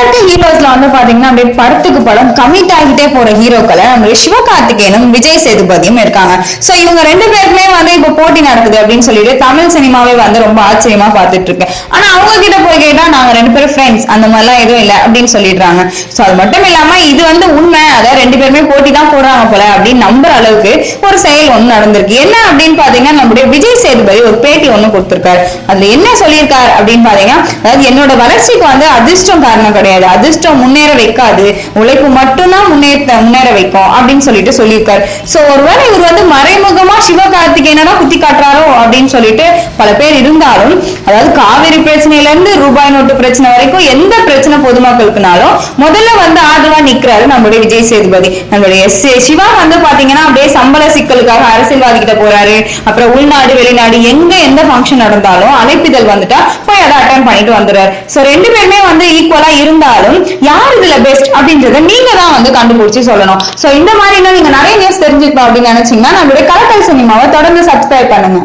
இருக்க ஹீரோஸ்ல வந்து பாத்தீங்கன்னா அப்படியே படத்துக்கு படம் கமிட் ஆகிட்டே போற ஹீரோக்களை நம்ம சிவகார்த்திகேயனும் விஜய் சேதுபதியும் இருக்காங்க. சோ இவங்க ரெண்டு பேருமே வந்து இப்ப போட்டி நடக்குது அப்படின்னு சொல்லிட்டு தமிழ் சினிமாவே வந்து ரொம்ப ஆச்சரியமா பாத்துட்டு இருக்கு. ஆனா அவங்க கிட்ட போய் கேட்டா நாங்க ரெண்டு பேரும் ஃப்ரெண்ட்ஸ் அந்த மாதிரிலாம் எதுவும் இல்லை அப்படின்னு சொல்லிடுறாங்க. சோ அது மட்டும் இல்லாம இது வந்து உண்மை. அதாவது ரெண்டு பேருமே போட்டி தான் போடுறாங்க போல அப்படின்னு நம்புற அளவுக்கு ஒரு செயல் ஒண்ணு நடந்திருக்கு. என்ன அப்படின்னு பாத்தீங்கன்னா நம்முடைய விஜய் சேதுபதி ஒரு பேட்டி ஒண்ணு கொடுத்திருக்காரு. அதுல என்ன சொல்லியிருக்காரு அப்படின்னு பாத்தீங்கன்னா அதாவது என்னோட வளர்ச்சிக்கு வந்து அதிர்ஷ்டம் காரணம் கிடையாது. அதிர்ஷ்டம் முன்னேற வைக்காது. உழைப்பு மட்டும்தான் முன்னேற்ற முன்னேற வைக்கும் அப்படின்னு சொல்லிட்டு சொல்லியிருக்காரு. சோ ஒருவேளை இவர் வந்து மறைமுக சிவகார்த்திகேயனா குத்தி காட்டுறாரோ அப்படின்னு சொல்லிட்டு பல பேர் இருந்தாலும் அதாவது காவிரி பிரச்சனையில இருந்து ரூபாய் நோட்டு பிரச்சனை வரைக்கும் எந்த பிரச்சனை பொதுமக்களுக்குனாலும் முதல்ல வந்து ஆதரவா நிக்கிறாரு நம்மளுடைய விஜய் சேதுபதி. நம்மளுடைய எஸ் சிவா வந்து பாத்தீங்கன்னா அப்படியே சம்பள சிக்கலுக்காக அரசியல்வாதி கிட்ட போறாரு. அப்புறம் உள்நாடு வெளிநாடு எங்க எந்த ஃபங்க்ஷன் நடந்தாலும் அழைப்பிதழ் வந்துட்டா போய் அதை அட்டன் பண்ணிட்டு வந்துடுறாரு. சோ ரெண்டு பேருமே வந்து ஈக்குவலா இருந்தாலும் யார் இதுல பெஸ்ட் அப்படின்றத நீங்க தான் வந்து கண்டுபிடிச்சு சொல்லணும். சோ இந்த மாதிரி நீங்க நிறைய நியூஸ் தெரிஞ்சுக்கணும் அப்படின்னு நினைச்சீங்கன்னா நம்மளுடைய கலக்கல் சினிமாவை தொடர்ந்து சப்ஸ்கிரைப் பண்ணுங்க.